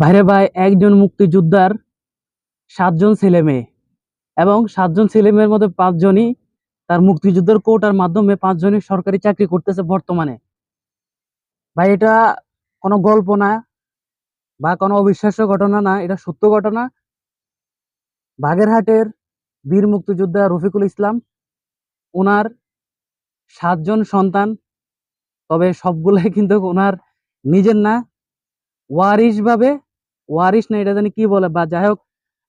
ভাইরে ভাই, একজন মুক্তিযোদ্ধার সাতজন ছেলে মেয়ে এবং সাতজন ছেলে মেয়ের মধ্যে পাঁচজনই তার মুক্তিযুদ্ধের কোটার মাধ্যমে পাঁচজনই সরকারি চাকরি করতেছে বর্তমানে। ভাই, এটা কোনো গল্প না বা কোনো অবিশ্বাস্য ঘটনা না, এটা সত্য ঘটনা। বাগেরহাটের বীর মুক্তিযোদ্ধা রফিকুল ইসলাম, ওনার সাতজন সন্তান, তবে সবগুলাই কিন্তু ওনার নিজের না ওয়ারিশ ভাবে ওয়ারিশ না, এটা জানি কি বলে, বা যাই হোক,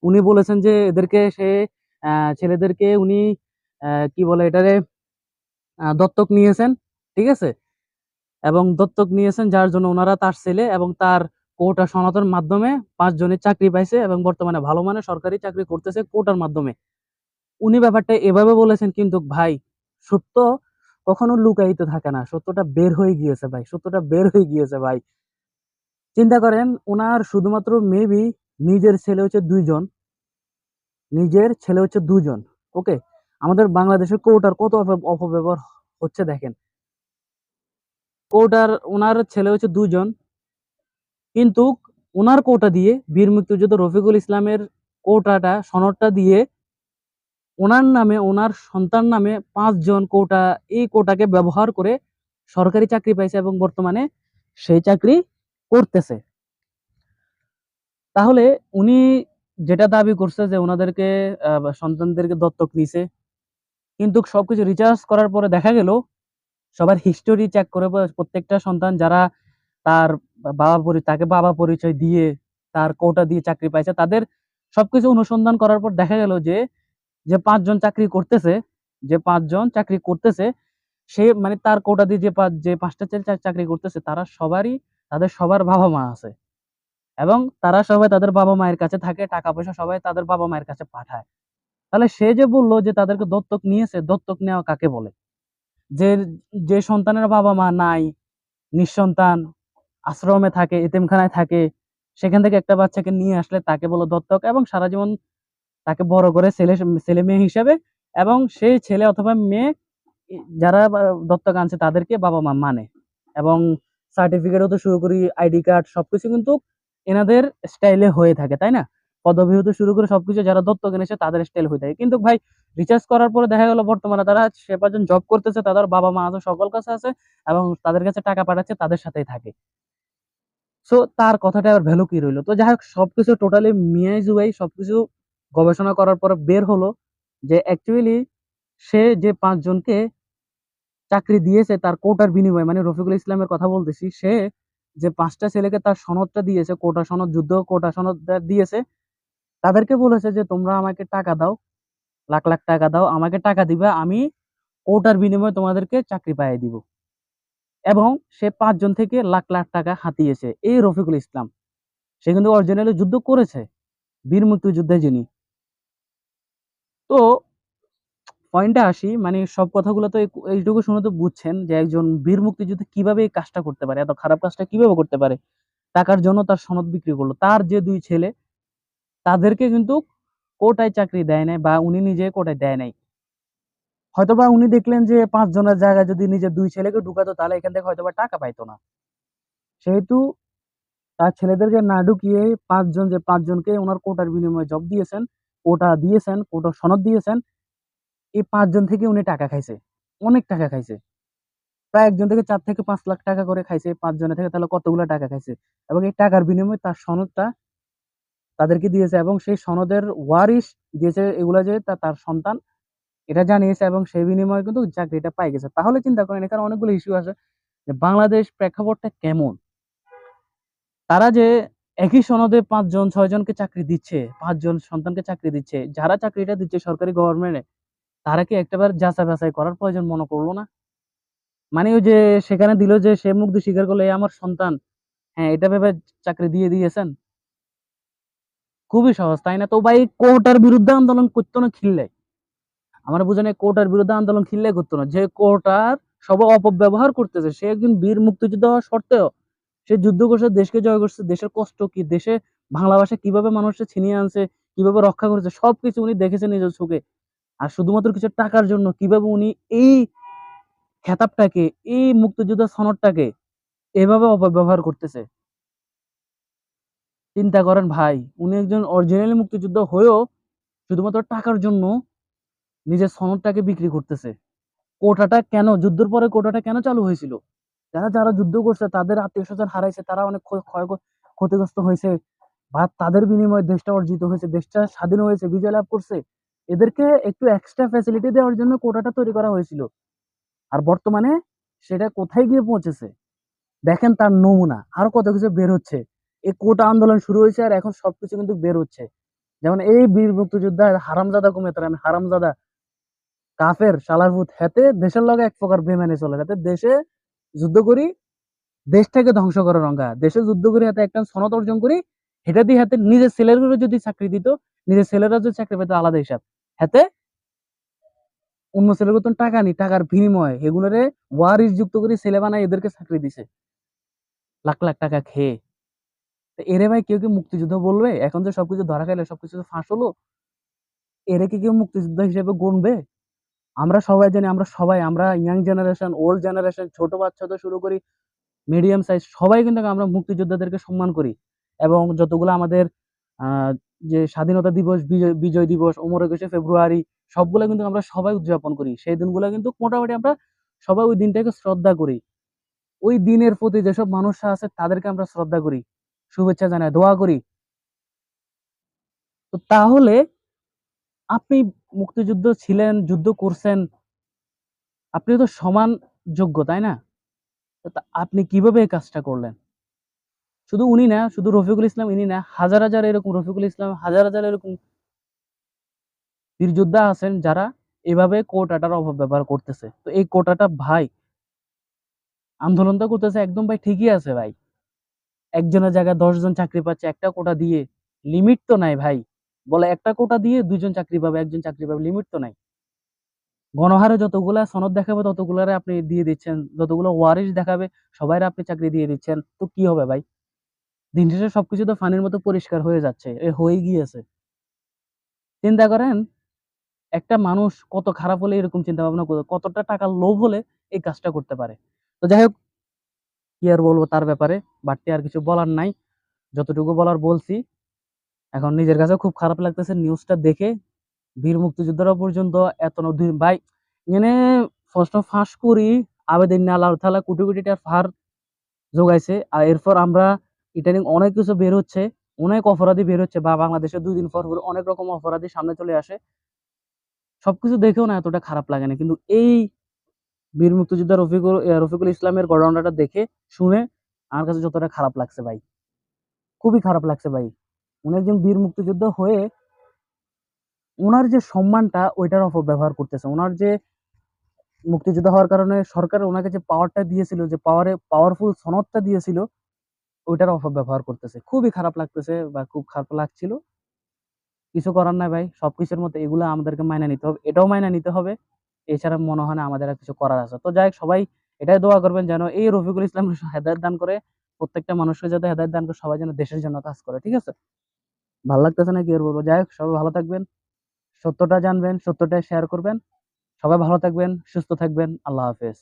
উনি বলেছেন যে এদেরকে সে ছেলেদেরকে উনি কি বলে এটারে দত্তক নিয়েছেন, ঠিক আছে? এবং দত্তক নিয়েছেন যার জন্য ওনারা তার ছেলে এবং তার কোটা সনাতন মাধ্যমে পাঁচজনের চাকরি পাইছে এবং বর্তমানে ভালো মানের সরকারি চাকরি করতেছে কোটার মাধ্যমে। উনি ব্যাপারটা এভাবে বলেছেন কিন্তু ভাই, সত্য কখনো লুকায়িত থাকে না, সত্যটা বের হয়ে গিয়েছে ভাই, সত্যটা বের হয়ে গিয়েছে ভাই। চিন্তা করেন ওনার শুধুমাত্র মেবি নিজের ছেলে হচ্ছে দুইজন। নিজের ছেলে হচ্ছে দুজন ওকে আমাদের বাংলাদেশের কোটার কত অপব্যবহার হচ্ছে দেখেন। কোটার ওনার ছেলে হচ্ছে দুজন কিন্তু ওনার কোটা দিয়ে বীর মুক্তিযোদ্ধা রফিকুল ইসলামের কোটাটা, সনদটা দিয়ে ওনার নামে ওনার সন্তান নামে পাঁচজন কোটা, এই কোটাকে ব্যবহার করে সরকারি চাকরি পাইছে এবং বর্তমানে সেই চাকরি করতেছে। তাহলে উনি যেটা দাবি করছে যে ওনাদেরকে সন্তানদেরকে দত্তক নিছে, কিন্তু সবকিছু রিচার্জ করার পরে দেখা গেল, সবার হিস্টোরি চেক করে প্রত্যেকটা সন্তান যারা তার বাবা পরি, তাকে বাবা পরিচয় দিয়ে তার কোটা দিয়ে চাকরি পাইছে, তাদের সবকিছু অনুসন্ধান করার পর দেখা গেল যে যে পাঁচজন চাকরি করতেছে, যে পাঁচজন চাকরি করতেছে, সে মানে তার কোটা দিয়ে যে যে পাঁচটা চাকরি করতেছে, তারা সবারই তাদের সবার বাবা মা আছে। এবং তারা সবাই তাদের বাবা মায়ের কাছে থাকে, টাকা পয়সা সবাই তাদের বাবা মায়ের কাছে পাঠায়। তাহলে সে যে বলল যে তাদেরকে দত্তক নিয়েছে, দত্তক নেওয়া কাকে বলে? যে যে সন্তানের বাবা মা নাই, নিঃসন্তান, আশ্রমে থাকে, এতিমখানায় থাকে, সেখান থেকে একটা বাচ্চাকে নিয়ে আসলে তাকে বলো দত্তক এবং সারা জীবন তাকে বড় করে ছেলে ছেলে মেয়ে হিসাবে এবং সেই ছেলে অথবা মেয়ে, যারা দত্তক আনছে তাদেরকে বাবা মা মানে। এবং সার্টিফিকেট হতে শুরু করি আইডি কার্ড সবকিছু কিন্তু এনাদের স্টাইলে হয়ে থাকে, তাই না? পদবি হতে শুরু করে সবকিছু যারা দত্তক এনেছে তাদের স্টাইল হয়ে থাকে। কিন্তু ভাই রিচার্জ করার পরে দেখা গেল বর্তমানে তারা সে পাঁচজন জব করতেছে, তাদের বাবা মা আছে, সকল কাছে আছে এবং তাদের কাছে টাকা পাঠাচ্ছে, তাদের সাথেই থাকে। সো তার কথাটা আবার ভ্যালু কি রইল? তো যাই হোক সবকিছু টোটালি মিয়াই জুবাই সবকিছু গবেষণা করার পরে বের হলো যে অ্যাকচুয়ালি সে যে পাঁচজনকে চাকরি দিয়েছে তার কোটার বিনিময়ে মানে রফিকুল ইসলামের কথা বলতেছি, সে যে পাঁচটা ছেলেকে তার সনদটা দিয়েছে, কোটা সনদ, যুদ্ধ কোটা সনদ দিয়েছে, তাদেরকে বলেছে যে তোমরা আমাকে টাকা দাও, লাখ লাখ টাকা দাও, আমাকে টাকা দিবে, আমি কোটার বিনিময়ে তোমাদেরকে চাকরি পাইয়ে দিব। এবং সে পাঁচজন থেকে লাখ লাখ টাকা হাতিয়েছে, এই রফিকুল ইসলাম। সে কিন্তু অরিজিনালি যুদ্ধ করেছে, বীর মুক্তিযুদ্ধে যিনি। তো পয়েন্টে আসি মানে সব কথাগুলো তো এইটুকু শুনে তো বুঝছেন যে একজন বীর মুক্তিযুদ্ধে কীভাবে এই কাজটা করতে পারে, এত খারাপ কাজটা কীভাবে করতে পারে, টাকার জন্য তার সনদ বিক্রি করল, তার যে দুই ছেলে, তাদেরকে কিন্তু কোটায় চাকরি দেয় নাই বা উনি নিজে কোটায় দেয় নাই। হয়তোবা উনি দেখলেন যে পাঁচ জনের জায়গায় যদি নিজের দুই ছেলেকে ঢুকাতো তাহলে এখান থেকে হয়তোবা টাকা পাইতো না। সেহেতু তার ছেলেদেরকে না ঢুকিয়ে পাঁচজন যে পাঁচজনকে ওনার কোটার বিনিময়ে জব দিয়েছেন, কোটা দিয়েছেন কোটা সনদ দিয়েছেন এই পাঁচজন থেকে উনি টাকা খাইছে। অনেক টাকা খাইছে। প্রায় একজন থেকে চার থেকে পাঁচ লাখ টাকা করে খাইছে পাঁচজনের থেকে, তাহলে কতগুলো টাকা খাইছে? এবং এই টাকার বিনিময়ে তার সনদটা তাদেরকে দিয়েছে এবং সেই সনদের ওয়ারিশ দিয়েছে এগুলা যে তার সন্তান, এটা জানিয়েছে এবং সেই বিনিময়ে কিন্তু চাকরিটা পাই গেছে। তাহলে চিন্তা করেন, এখানে অনেকগুলো ইস্যু আছে যে বাংলাদেশ প্রেক্ষাপটটা কেমন? তারা যে একই সনদে পাঁচজন, ছয়জনকে চাকরি দিচ্ছে, পাঁচজন সন্তানকে চাকরি দিচ্ছে, যারা চাকরিটা দিচ্ছে সরকারি গভর্নমেন্টে তারা কি একটাবার যাচাই বাছাই করার প্রয়োজন মনে করল না। মানে ওই যে সেখানে দিল যে সে মুগ্ধ স্বীকার করল "এই আমার সন্তান। হ্যাঁ এটা ভেবে চাকরি দিয়ে দিয়েছেন? খুবই সহজ, তাই না? তো ভাই, কোর্টার বিরুদ্ধে আন্দোলন করতো না, খিললে। আমার বুঝে নেই, কোর্টার বিরুদ্ধে আন্দোলন খিললে করতো না। যে কোর্টার সব অপব্যবহার করতেছে, সে একজন বীর মুক্তিযুদ্ধ হওয়া সত্ত্বেও সে যুদ্ধ করছে, দেশকে জয় করছে, দেশের কষ্ট কি, দেশে বাংলা ভাষা কীভাবে মানুষকে ছিনিয়ে আনছে, কীভাবে রক্ষা করেছে, সবকিছু উনি দেখেছে নিজের চোখে। আর শুধুমাত্র কিছু টাকার জন্য কীভাবে উনি এই খেতাবটাকে, এই মুক্তিযোদ্ধা সনদটাকে এভাবে অপব্যবহার করতেছে? চিন্তা করেন ভাই, উনি একজন অরিজিনালি মুক্তিযুদ্ধ হয়েও শুধুমাত্র টাকার জন্য নিজের সনদটাকে বিক্রি করতেছে। কোটাটা কেন, যুদ্ধের পরে কোটাটা কেন চালু হয়েছিল? যারা যারা যুদ্ধ করছে, তাদের আত্মীয় স্বজন হারাইছে, তারা অনেক ক্ষ- ক্ষয়, ক্ষতিগ্রস্ত হয়েছে বা তাদের বিনিময়ে দেশটা অর্জিত হয়েছে, দেশটা স্বাধীন হয়েছে, বিজয় লাভ করছে। এদেরকে একটু এক্সট্রা ফ্যাসিলিটি দেওয়ার জন্য কোটাটা তৈরি করা হয়েছিল। আর বর্তমানে সেটা কোথায় গিয়ে পৌঁছেছে? দেখেন তার নমুনা, আরও কত কিছু বের হচ্ছে। এই কোটা আন্দোলন শুরু হয়েছে আর এখন সবকিছু কিন্তু বের হচ্ছে। যেমন এই বীর মুক্তিযোদ্ধা হারামজাদা কমে তার হারামজাদা কাফের শালারভূত হেতে দেশের লগে এক প্রকার বেমানে চলে। যাতে দেশে যুদ্ধ করি, দেশটাকে ধ্বংস করে রঙা দেশে যুদ্ধ করি, হাতে একটা সনদ অর্জন করি সেটা দিয়ে হাতে নিজের ছেলেগুলো যদি চাকরি দিত, নিজের ছেলেরা যদি চাকরি পেত আলাদা হিসাব। হাতে অন্য ছেলের মতন টাকা নি টাকার বিনিময়ে। এগুলোরে ওয়ারিস যুক্ত করে ছেলে বানায়, এদেরকে চাকরি দিছে। লাখ লাখ টাকা খেয়ে। এরে ভাই কেউ কি মুক্তিযুদ্ধ বলবে? এখন যে সবকিছু ধরা খাইলে, সবকিছু ফাঁস হলো। এরে কি কেউ মুক্তিযুদ্ধ হিসেবে গণবে আমরা সবাই জানি, আমরা সবাই, আমরা ইয়াং জেনারেশন ওল্ড জেনারেশন ছোট বাচ্চা তো শুরু করি মিডিয়াম সাইজ সবাই কিন্তু আমরা মুক্তিযোদ্ধাদেরকে সম্মান করি। এবং যতগুলো আমাদের যে স্বাধীনতা দিবস, বিজয় বিজয় দিবস অমর একুশে ফেব্রুয়ারি, সবগুলো কিন্তু আমরা সবাই উদযাপন করি। সেই দিনগুলো কিন্তু মোটামুটি আমরা সবাই ওই দিনটাকে শ্রদ্ধা করি। ওই দিনের প্রতি যেসব মানুষরা আছে, তাদেরকে আমরা শ্রদ্ধা করি, শুভেচ্ছা জানাই, দোয়া করি। তো তাহলে আপনি মুক্তিযুদ্ধ ছিলেন, যুদ্ধ করছেন আপনি তো সমান যোগ্য, তাই না? আপনি কীভাবে এই কাজটা করলেন? শুধু উনি না, শুধু রফিকুল ইসলাম ইনি না, হাজার হাজার এরকম রফিকুল ইসলাম, হাজার হাজার এরকম বীরযোদ্ধা আছেন যারা এভাবে কোটাটার অভাব ব্যবহার করতেছে। তো এই কোটাটা ভাই আন্দোলনটা করতেছে, একদম ভাই ঠিকই আছে ভাই। একজনের জায়গায় দশজন চাকরি পাচ্ছে, একটা কোটা দিয়ে লিমিট তো নাই ভাই। বলে একটা কোটা দিয়ে দুইজন চাকরি পাবে, একজন চাকরি পাবে লিমিট তো নাই। গণহারে যতগুলা সনদ দেখাবে, ততগুলারে আপনি দিয়ে দিচ্ছেন, যতগুলো ওয়ারিশ দেখাবে সবাই আপনি চাকরি দিয়ে দিচ্ছেন। তো কি হবে ভাই? দিন শেষে সবকিছু তো ফানির মতো পরিষ্কার হয়ে যাচ্ছে, এ হয়ে গিয়েছে। চিন্তা করেন, একটা মানুষ কত খারাপ হলে এরকম চিন্তা ভাবনা করবে, কতটা টাকা লোভ হলে এই কাজটা করতে পারে। তো যাই হোক, কি আর বলব তার ব্যাপারে, বাড়তি আর কিছু বলার নাই, যতটুকু বলার বলছি। এখন নিজের কাছে খুব খারাপ লাগতেছে নিউজটা দেখে, বীর মুক্তিযোদ্ধারা পর্যন্ত এত দুই- ভাই এখানে প্রশ্ন ফাঁস করি, আবেদন আল্লাহ তালা কোটি কোটি টাকার ফার যোগাইছে, আর এরপর আমরা ইদানিং অনেক কিছু বের হচ্ছে, অনেক অপরাধী বের হচ্ছে, বা বাংলাদেশে দুই দিন পর অনেক রকম অপরাধী সামনে চলে আসে। সবকিছু দেখেও না এতটা খারাপ লাগে না। কিন্তু এই বীর মুক্তিযোদ্ধা রফিকুল রফিকুল ইসলামের ঘটনাটা দেখে, শুনে আমার কাছে যতটা খারাপ লাগছে ভাই, খুবই খারাপ লাগছে ভাই। উনি একজন বীর মুক্তিযোদ্ধা হয়ে ওনার যে সম্মানটা, ওইটার অপব্যবহার করতেছে। ওনার যে মুক্তিযোদ্ধা হওয়ার কারণে সরকার ওনাকে যে পাওয়ারটা দিয়েছিল, যে পাওয়ারে পাওয়ারফুল সনদটা দিয়েছিল ওইটার অপব্যবহার করতেছে। খুবই খারাপ লাগতেছে বা খুব খারাপ লাগছিল। কিছু করার নাই ভাই, সবকিছুর মধ্যে এগুলো আমাদেরকে মাইনে নিতে হবে, এটাও মাইনে নিতে হবে। এছাড়া মনে হয় না আমাদের আর কিছু করার আছে। তো যাই সবাই এটাই দোয়া করবেন যেন এই রফিকুল ইসলাম হেদায়ত দান করে প্রত্যেকটা মানুষকে যাতে হেদায়ত দান করে, সবাই যেন দেশের জন্য কাজ করে, ঠিক আছে? ভালো লাগতেছে না কি আর বলব? যাই হোক, সবাই ভালো থাকবেন, সত্যটা জানবেন সত্যটা শেয়ার করবেন। সবাই ভালো থাকবেন, সুস্থ থাকবেন, আল্লাহ হাফেজ।